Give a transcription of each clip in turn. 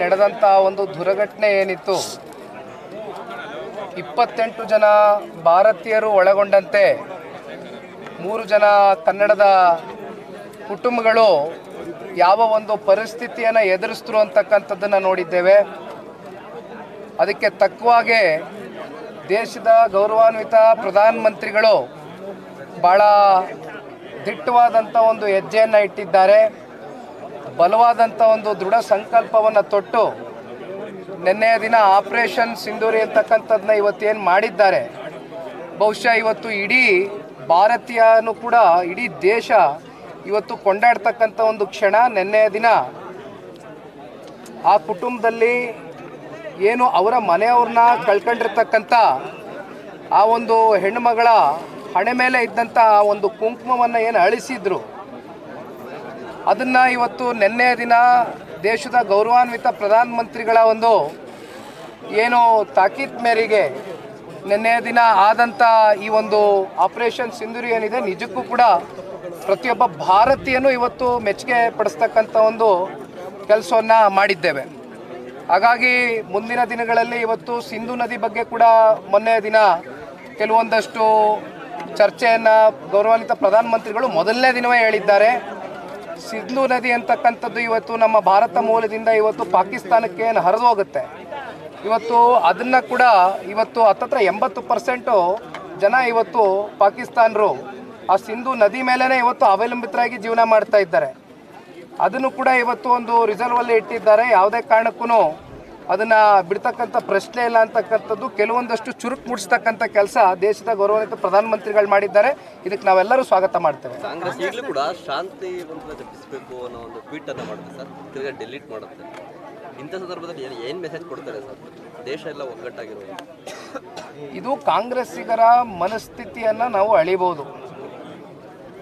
ನಡೆದಂಥ ಒಂದು ದುರಘಟನೆ ಏನಿತ್ತು? ಇಪ್ಪತ್ತೆಂಟು ಜನ ಭಾರತೀಯರು ಒಳಗೊಂಡಂತೆ, ಮೂರು ಜನ ಕನ್ನಡದ ಕುಟುಂಬಗಳು ಯಾವ ಒಂದು ಪರಿಸ್ಥಿತಿಯನ್ನು ಎದುರಿಸ್ತರು ಅಂತಕ್ಕಂಥದ್ದನ್ನು ನೋಡಿದ್ದೇವೆ. ಅದಕ್ಕೆ ತಕ್ಕವಾಗೆ ದೇಶದ ಗೌರವಾನ್ವಿತ ಪ್ರಧಾನಮಂತ್ರಿಗಳು ಭಾಳ ದಿಟ್ಟವಾದಂಥ ಒಂದು ಹೆಜ್ಜೆಯನ್ನು ಇಟ್ಟಿದ್ದಾರೆ. ಬಲವಾದಂಥ ಒಂದು ದೃಢ ಸಂಕಲ್ಪವನ್ನು ತೊಟ್ಟು ನಿನ್ನೆಯ ದಿನ ಆಪರೇಷನ್ ಸಿಂಧೂರಿ ಅಂತಕ್ಕಂಥದ್ದನ್ನ ಇವತ್ತೇನು ಮಾಡಿದ್ದಾರೆ. ಬಹುಶಃ ಇವತ್ತು ಇಡೀ ಭಾರತೀಯನೂ ಕೂಡ, ಇಡೀ ದೇಶ ಇವತ್ತು ಕೊಂಡಾಡ್ತಕ್ಕಂಥ ಒಂದು ಕ್ಷಣ ನಿನ್ನೆಯ ದಿನ. ಆ ಕುಟುಂಬದಲ್ಲಿ ಏನು ಅವರ ಮನೆಯವ್ರನ್ನ ಕಳ್ಕೊಂಡಿರ್ತಕ್ಕಂಥ ಆ ಒಂದು ಹೆಣ್ಣುಮಗಳ ಹಣೆ ಮೇಲೆ ಇದ್ದಂಥ ಆ ಒಂದು ಕುಂಕುಮವನ್ನು ಏನು ಅಳಿಸಿದ್ರು ಅದನ್ನು ಇವತ್ತು ನಿನ್ನೆ ದಿನ ದೇಶದ ಗೌರವಾನ್ವಿತ ಪ್ರಧಾನಮಂತ್ರಿಗಳ ಒಂದು ಏನು ತಾಕೀತ್ ಮೇರೆಗೆ ನಿನ್ನೆ ದಿನ ಆದಂಥ ಈ ಒಂದು ಆಪರೇಷನ್ ಸಿಂಧೂರಿ ಏನಿದೆ, ನಿಜಕ್ಕೂ ಕೂಡ ಪ್ರತಿಯೊಬ್ಬ ಭಾರತೀಯನು ಇವತ್ತು ಮೆಚ್ಚುಗೆ ಪಡಿಸ್ತಕ್ಕಂಥ ಒಂದು ಕೆಲಸವನ್ನು ಮಾಡಿದ್ದೇವೆ. ಹಾಗಾಗಿ ಮುಂದಿನ ದಿನಗಳಲ್ಲಿ ಇವತ್ತು ಸಿಂಧು ನದಿ ಬಗ್ಗೆ ಕೂಡ ಮೊನ್ನೆ ದಿನ ಕೆಲವೊಂದಷ್ಟು ಚರ್ಚೆಯನ್ನು ಗೌರವಾನ್ವಿತ ಪ್ರಧಾನಮಂತ್ರಿಗಳು ಮೊದಲನೇ ದಿನವೇ ಹೇಳಿದ್ದಾರೆ. ಸಿಂಧು ನದಿ ಅಂತಕ್ಕಂಥದ್ದು ಇವತ್ತು ನಮ್ಮ ಭಾರತ ಮೂಲದಿಂದ ಇವತ್ತು ಪಾಕಿಸ್ತಾನಕ್ಕೆ ಹರಿದು ಹೋಗುತ್ತೆ. ಇವತ್ತು ಅದನ್ನು ಕೂಡ ಇವತ್ತು ಹತ್ತತ್ರ ಎಂಬತ್ತು ಪರ್ಸೆಂಟು ಜನ ಇವತ್ತು ಪಾಕಿಸ್ತಾನರು ಆ ಸಿಂಧು ನದಿ ಮೇಲೇ ಇವತ್ತು ಅವಲಂಬಿತರಾಗಿ ಜೀವನ ಮಾಡ್ತಾ ಇದ್ದಾರೆ. ಅದನ್ನು ಕೂಡ ಇವತ್ತು ಒಂದು ರಿಸರ್ವಲ್ಲಿ ಇಟ್ಟಿದ್ದಾರೆ. ಯಾವುದೇ ಕಾರಣಕ್ಕೂ ಅದನ್ನು ಬಿಡ್ತಕ್ಕಂಥ ಪ್ರಶ್ನೆ ಇಲ್ಲ ಅಂತಕ್ಕಂಥದ್ದು ಕೆಲವೊಂದಷ್ಟು ಚುರುಕು ಮುಡಿಸ್ತಕ್ಕಂಥ ಕೆಲಸ ದೇಶದ ಗೌರವಾನ್ವಿತ ಪ್ರಧಾನಮಂತ್ರಿಗಳು ಮಾಡಿದ್ದಾರೆ. ಇದಕ್ಕೆ ನಾವೆಲ್ಲರೂ ಸ್ವಾಗತ ಮಾಡ್ತೇವೆ. ಕಾಂಗ್ರೆಸ್ ಈಗಲೂ ಕೂಡ ಶಾಂತಿ ಜಪಿಸಬೇಕು ಅನ್ನೋ ಒಂದು ಟ್ವೀಟ್ ಅನ್ನ ಮಾಡುತ್ತೆ ಸರ್. ತಿರ್ಗಾ ಡಿಲೀಟ್ ಮಾಡುತ್ತೆ. ಇಂಥ ಸಂದರ್ಭದಲ್ಲಿ ಏನು ಏನು ಮೆಸೇಜ್ ಕೊಡ್ತಾರೆ ಸರ್? ದೇಶ ಎಲ್ಲ ಒಗ್ಗಟ್ಟಾಗಿರೋದು. ಇದು ಕಾಂಗ್ರೆಸ್ಸಿಗರ ಮನಸ್ಥಿತಿಯನ್ನು ನಾವು ಅಳಿಬಹುದು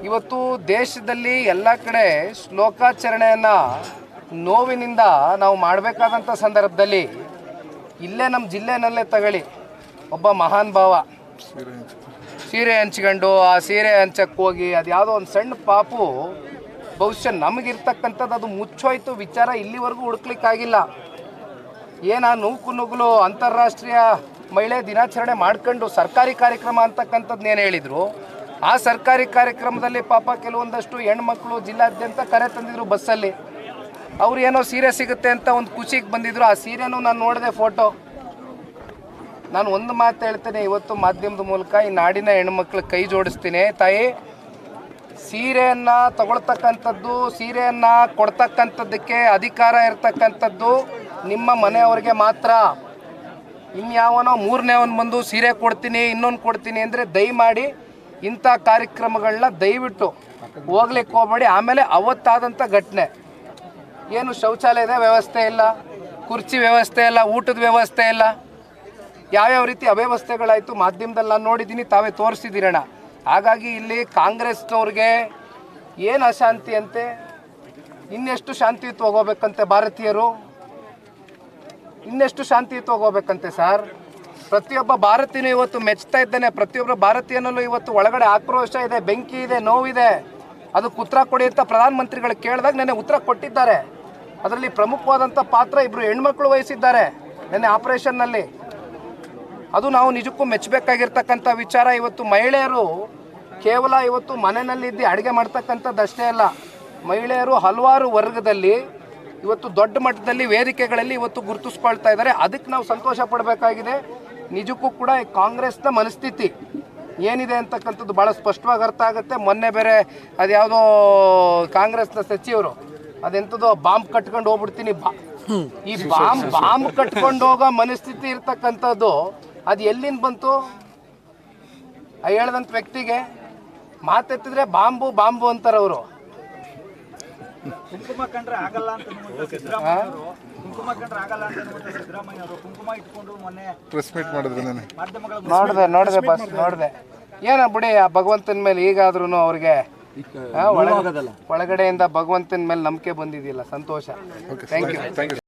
ಇವತ್ತು ದೇಶದಲ್ಲಿ ಎಲ್ಲ ಕಡೆ ಶ್ಲೋಕಾಚರಣೆಯನ್ನು ನೋವಿನಿಂದ ನಾವು ಮಾಡಬೇಕಾದಂಥ ಸಂದರ್ಭದಲ್ಲಿ ಇಲ್ಲೇ ನಮ್ಮ ಜಿಲ್ಲೆನಲ್ಲೇ ತಗೊಳ್ಳಿ. ಒಬ್ಬ ಮಹಾನ್ ಭಾವ. ಸೀರೆ ಹಂಚ್ಕೊಂಡು, ಆ ಸೀರೆ ಹಂಚಕ್ಕೆ ಹೋಗಿ, ಅದು ಯಾವುದೋ ಒಂದು ಸಣ್ಣ ಪಾಪು, ಬಹುಶಃ ನಮಗಿರ್ತಕ್ಕಂಥದ್ದು ಅದು ಮುಚ್ಚೋಯ್ತು, ವಿಚಾರ ಇಲ್ಲಿವರೆಗೂ ಹುಡುಕ್ಲಿಕ್ಕಾಗಿಲ್ಲ. ಏನ ನೂಕು ನುಗ್ಲು ಅಂತಾರಾಷ್ಟ್ರೀಯ ಮಹಿಳೆ ದಿನಾಚರಣೆ ಮಾಡ್ಕೊಂಡು ಸರ್ಕಾರಿ ಕಾರ್ಯಕ್ರಮ ಅಂತಕ್ಕಂಥದ್ದು ಏನು ಹೇಳಿದರು? ಆ ಸರ್ಕಾರಿ ಕಾರ್ಯಕ್ರಮದಲ್ಲಿ ಪಾಪ ಕೆಲವೊಂದಷ್ಟು ಹೆಣ್ಮಕ್ಳು ಜಿಲ್ಲಾದ್ಯಂತ ಕರೆ ತಂದಿದ್ರು ಬಸ್ಸಲ್ಲಿ. ಅವ್ರು ಏನೋ ಸೀರೆ ಸಿಗುತ್ತೆ ಅಂತ ಒಂದು ಖುಷಿಗೆ ಬಂದಿದ್ರು. ಆ ಸೀರೆನೂ ನಾನು ನೋಡಿದೆ ಫೋಟೋ. ನಾನು ಒಂದು ಮಾತು ಹೇಳ್ತೇನೆ, ಇವತ್ತು ಮಾಧ್ಯಮದ ಮೂಲಕ ಈ ನಾಡಿನ ಹೆಣ್ಮಕ್ಳು ಕೈ ಜೋಡಿಸ್ತೀನಿ. ತಾಯಿ, ಸೀರೆಯನ್ನು ತಗೊಳ್ತಕ್ಕಂಥದ್ದು, ಸೀರೆಯನ್ನು ಕೊಡ್ತಕ್ಕಂಥದ್ದಕ್ಕೆ ಅಧಿಕಾರ ಇರ್ತಕ್ಕಂಥದ್ದು ನಿಮ್ಮ ಮನೆಯವ್ರಿಗೆ ಮಾತ್ರ. ಇನ್ಯಾವನೋ ಮೂರನೇವನ್ ಬಂದು ಸೀರೆ ಕೊಡ್ತೀನಿ, ಇನ್ನೊಂದು ಕೊಡ್ತೀನಿ ಅಂದರೆ ದಯಮಾಡಿ ಇಂಥ ಕಾರ್ಯಕ್ರಮಗಳನ್ನ ದಯವಿಟ್ಟು ಹೋಗ್ಲಿಕ್ಕೆ ಹೋಗ್ಬೇಡಿ. ಆಮೇಲೆ ಅವತ್ತಾದಂಥ ಘಟನೆ. ಏನು ಶೌಚಾಲಯದ ವ್ಯವಸ್ಥೆ ಇಲ್ಲ, ಕುರ್ಚಿ ವ್ಯವಸ್ಥೆ ಇಲ್ಲ, ಊಟದ ವ್ಯವಸ್ಥೆ ಇಲ್ಲ. ಯಾವ್ಯಾವ ರೀತಿ ಅವ್ಯವಸ್ಥೆಗಳಾಯಿತು ಮಾಧ್ಯಮದಲ್ಲಿ ನಾನು ನೋಡಿದ್ದೀನಿ, ತಾವೇ ತೋರಿಸಿದ್ದೀರಣ ಹಾಗಾಗಿ ಇಲ್ಲಿ ಕಾಂಗ್ರೆಸ್ನವ್ರಿಗೆ ಏನು ಅಶಾಂತಿ ಅಂತೆ? ಇನ್ನೆಷ್ಟು ಶಾಂತಿಯುತ ಹೋಗೋಬೇಕಂತೆ ಭಾರತೀಯರು? ಇನ್ನೆಷ್ಟು ಶಾಂತಿಯುತ ಹೋಗೋಬೇಕಂತೆ ಸರ್? ಪ್ರತಿಯೊಬ್ಬ ಭಾರತೀಯನೂ ಇವತ್ತು ಮೆಚ್ತಾ ಇದ್ದಾನೆ ಪ್ರತಿಯೊಬ್ಬರು ಭಾರತೀಯನಲ್ಲೂ ಇವತ್ತು ಒಳಗಡೆ ಆಕ್ರೋಶ ಇದೆ, ಬೆಂಕಿ ಇದೆ, ನೋವಿದೆ. ಅದಕ್ಕೆ ಉತ್ತರ ಕೊಡಿ ಅಂತ ಪ್ರಧಾನಮಂತ್ರಿಗಳು ಕೇಳಿದಾಗ ನೆನೆ ಉತ್ತರ ಕೊಟ್ಟಿದ್ದಾರೆ. ಅದರಲ್ಲಿ ಪ್ರಮುಖವಾದಂಥ ಪಾತ್ರ ಇಬ್ಬರು ಹೆಣ್ಮಕ್ಳು ವಹಿಸಿದ್ದಾರೆ. ನಿನ್ನೆ ಆಪರೇಷನ್ನಲ್ಲಿ ಅದು ನಾವು ನಿಜಕ್ಕೂ ಮೆಚ್ಚಬೇಕಾಗಿರ್ತಕ್ಕಂಥ ವಿಚಾರ. ಇವತ್ತು ಮಹಿಳೆಯರು ಕೇವಲ ಇವತ್ತು ಮನೆಯಲ್ಲಿದ್ದು ಅಡುಗೆ ಮಾಡ್ತಕ್ಕಂಥದ್ದಷ್ಟೇ ಅಲ್ಲ. ಮಹಿಳೆಯರು ಹಲವಾರು ವರ್ಗದಲ್ಲಿ ಇವತ್ತು ದೊಡ್ಡ ಮಟ್ಟದಲ್ಲಿ ವೇದಿಕೆಗಳಲ್ಲಿ ಇವತ್ತು ಗುರುತಿಸ್ಕೊಳ್ತಾ ಇದ್ದಾರೆ. ಅದಕ್ಕೆ ನಾವು ಸಂತೋಷ ಪಡಬೇಕಾಗಿದೆ. ನಿಜಕ್ಕೂ ಕೂಡ ಈ ಕಾಂಗ್ರೆಸ್ನ ಮನಸ್ಥಿತಿ ಏನಿದೆ ಅಂತಕ್ಕಂಥದ್ದು ಭಾಳ ಸ್ಪಷ್ಟವಾಗಿ ಅರ್ಥ ಆಗುತ್ತೆ. ಮೊನ್ನೆ ಬೇರೆ ಅದ್ಯಾವುದೋ ಕಾಂಗ್ರೆಸ್ನ ಸಚಿವರು ಅದೆಂಥದೋ ಬಾಂಬ್ ಕಟ್ಕೊಂಡು ಹೋಗ್ಬಿಡ್ತೀನಿ. ಬಾ ಈ ಬಾಂಬ್ ಬಾಂಬ್ ಕಟ್ಕೊಂಡು ಹೋಗೋ ಮನಸ್ಥಿತಿ ಇರ್ತಕ್ಕಂಥದ್ದು ಅದು ಎಲ್ಲಿಂದ ಬಂತು? ಆ ಹೇಳ್ದಂಥ ವ್ಯಕ್ತಿಗೆ ಮಾತೆತ್ತಿದ್ರೆ ಬಾಂಬು ಬಾಂಬು ಅಂತಾರೆ ಅವರು. ಕುಂಕುಮ ಕಂಡ್ರೆ ಆಗಲ್ಲ ಅಂತ ಅನ್ನುವಂಥ ಅವರು ಕುಂಕುಮ ಕಂಡ್ರೆ ಆಗಲ್ಲ ಅಂತ ಅನ್ನುವಂಥ ಸಿದ್ದರಾಮಯ್ಯ ಅವರು. ಕುಂಕುಮ ಇಟ್ಕೊಂಡು ಮೊನ್ನೆ ಪ್ರೆಸ್ ಮೀಟ್ ಮಾಡಿದ್ರು ನೆನೆ ಮಾಧ್ಯಮಗಳ ನೋಡಿದೆ ನೋಡಿದೆ ಬಸ್ ನೋಡಿದೆ. ಏನ ಬಿಡಿ ಆ ಭಗವಂತನ ಮೇಲೆ ಈಗಾದ್ರೂ ಅವ್ರಿಗೆ ಒಳಗಡೆಯಿಂದ ಭಗವಂತನ ಮೇಲೆ ನಂಬಿಕೆ ಬಂದಿದೆಯಲ್ಲ ಸಂತೋಷ. Thank you thank you